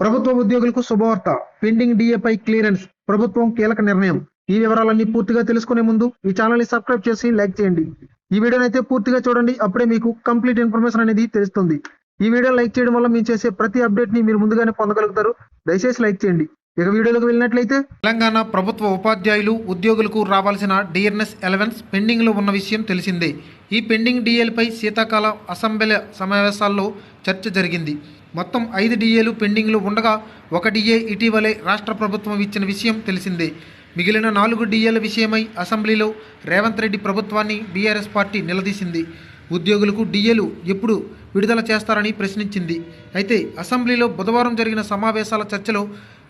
ప్రభుత్వ ఉద్యోగులకు శుభవార్త. పెండింగ్ డిఏపై క్లియరెన్స్ ప్రభుత్వం కీలక నిర్ణయం. ఈ వివరాలన్నీ పూర్తిగా తెలుసుకునే ముందు ఈ ఛానల్ని సబ్స్క్రైబ్ చేసి లైక్ చేయండి. ఈ వీడియోని అయితే పూర్తిగా చూడండి. అప్పుడే మీకు కంప్లీట్ ఇన్ఫర్మేషన్ అనేది తెలుస్తుంది. ఈ వీడియో లైక్ చేయడం వల్ల మేము చేసే ప్రతి అప్డేట్ని మీరు ముందుగానే పొందగలుగుతారు. దయచేసి లైక్ చేయండి. ఇక వీడియోలోకి వెళ్ళినట్లయితే తెలంగాణ ప్రభుత్వ ఉపాధ్యాయులు ఉద్యోగులకు రావాల్సిన డిఎన్ఎస్ ఎలవెన్స్ పెండింగ్లో ఉన్న విషయం తెలిసిందే. ఈ పెండింగ్ డిఏలపై శీతాకాల అసెంబ్లీ సమావేశాల్లో చర్చ జరిగింది. మొత్తం ఐదు డిఏలు పెండింగ్లో ఉండగా ఒక డిఏ ఇటీవలే రాష్ట్ర ప్రభుత్వం ఇచ్చిన విషయం తెలిసిందే. మిగిలిన నాలుగు డిఏల విషయమై అసెంబ్లీలో రేవంత్ రెడ్డి ప్రభుత్వాన్ని బీఆర్ఎస్ పార్టీ నిలదీసింది. ఉద్యోగులకు డిఏలు ఎప్పుడు విడుదల చేస్తారని ప్రశ్నించింది. అయితే అసెంబ్లీలో బుధవారం జరిగిన సమావేశాల చర్చలో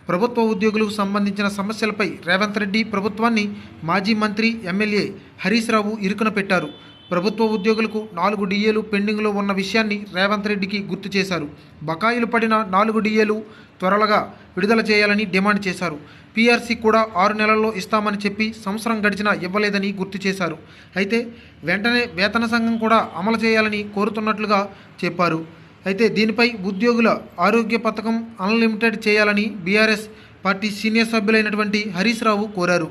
ప్రభుత్వ ఉద్యోగులకు సంబంధించిన సమస్యలపై రేవంత్ రెడ్డి ప్రభుత్వాన్ని మాజీ మంత్రి ఎమ్మెల్యే హరీష్ రావు ఇరుకున పెట్టారు. ప్రభుత్వ ఉద్యోగులకు నాలుగు డిఏలు పెండింగ్లో ఉన్న విషయాన్ని రేవంత్ రెడ్డికి గుర్తు చేశారు. బకాయిలు పడిన నాలుగు డిఏలు త్వరగా విడుదల చేయాలని డిమాండ్ చేశారు. పీఆర్సీ కూడా ఆరు నెలల్లో ఇస్తామని చెప్పి సంవత్సరం గడిచినా ఇవ్వలేదని గుర్తు చేశారు. అయితే వెంటనే వేతన సంఘం కూడా అమలు చేయాలని కోరుతున్నట్లుగా చెప్పారు. అయితే దీనిపై ఉద్యోగుల ఆరోగ్య పథకం అన్లిమిటెడ్ చేయాలని బీఆర్ఎస్ పార్టీ సీనియర్ సభ్యులైనటువంటి హరీష్ రావు కోరారు.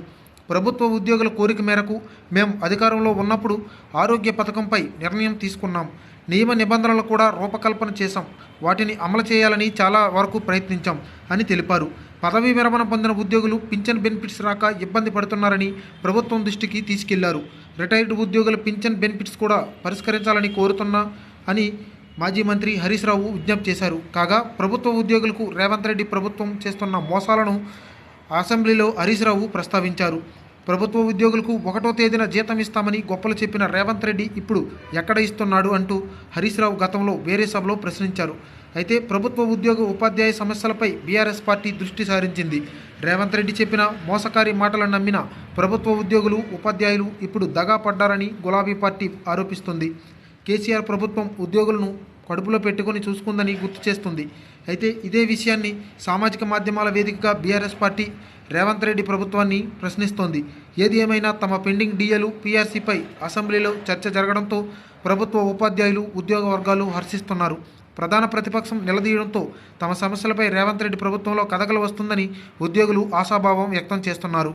ప్రభుత్వ ఉద్యోగుల కోరిక మేరకు మేము అధికారంలో ఉన్నప్పుడు ఆరోగ్య పథకంపై నిర్ణయం తీసుకున్నాం. నియమ నిబంధనలు కూడా రూపకల్పన చేశాం. వాటిని అమలు చేయాలని చాలా వరకు ప్రయత్నించాం అని తెలిపారు. పదవీ విరమణ పొందిన ఉద్యోగులు పింఛన్ బెనిఫిట్స్ రాక ఇబ్బంది పడుతున్నారని ప్రభుత్వం దృష్టికి తీసుకెళ్ళారు. రిటైర్డ్ ఉద్యోగుల పింఛన్ బెనిఫిట్స్ కూడా పరిష్కరించాలని కోరుతున్నా అని మాజీ మంత్రి హరీష్ రావు విజ్ఞప్తి చేశారు. కాగా ప్రభుత్వ ఉద్యోగులకు రేవంత్ రెడ్డి ప్రభుత్వం చేస్తున్న మోసాలను అసెంబ్లీలో హరీశ్రావు ప్రస్తావించారు. ప్రభుత్వ ఉద్యోగులకు ఒకటో తేదీన జీతం ఇస్తామని గొప్పలు చెప్పిన రేవంత్ రెడ్డి ఇప్పుడు ఎక్కడ ఇస్తున్నాడు అంటూ హరీశ్రావు గతంలో వేరే సభలో ప్రశ్నించారు. అయితే ప్రభుత్వ ఉద్యోగ ఉపాధ్యాయ సమస్యలపై బీఆర్ఎస్ పార్టీ దృష్టి సారించింది. రేవంత్ రెడ్డి చెప్పిన మోసకారి మాటలను నమ్మిన ప్రభుత్వ ఉద్యోగులు ఉపాధ్యాయులు ఇప్పుడు దగా పడ్డారని గులాబీ పార్టీ ఆరోపిస్తుంది. కేసీఆర్ ప్రభుత్వం ఉద్యోగులను కడుపులో పెట్టుకొని చూసుకుందని గుర్తు చేస్తుంది. అయితే ఇదే విషయాన్ని సామాజిక మాధ్యమాల వేదికగా బీఆర్ఎస్ పార్టీ రేవంత్ రెడ్డి ప్రభుత్వాన్ని ప్రశ్నిస్తోంది. ఏది ఏమైనా తమ పెండింగ్ డిఏలు పీఆర్సీపై అసెంబ్లీలో చర్చ జరగడంతో ప్రభుత్వ ఉపాధ్యాయులు ఉద్యోగ వర్గాలు హర్షిస్తున్నారు. ప్రధాన ప్రతిపక్షం నిలదీయడంతో తమ సమస్యలపై రేవంత్ రెడ్డి ప్రభుత్వంలో కథకలు వస్తుందని ఉద్యోగులు ఆశాభావం వ్యక్తం చేస్తున్నారు.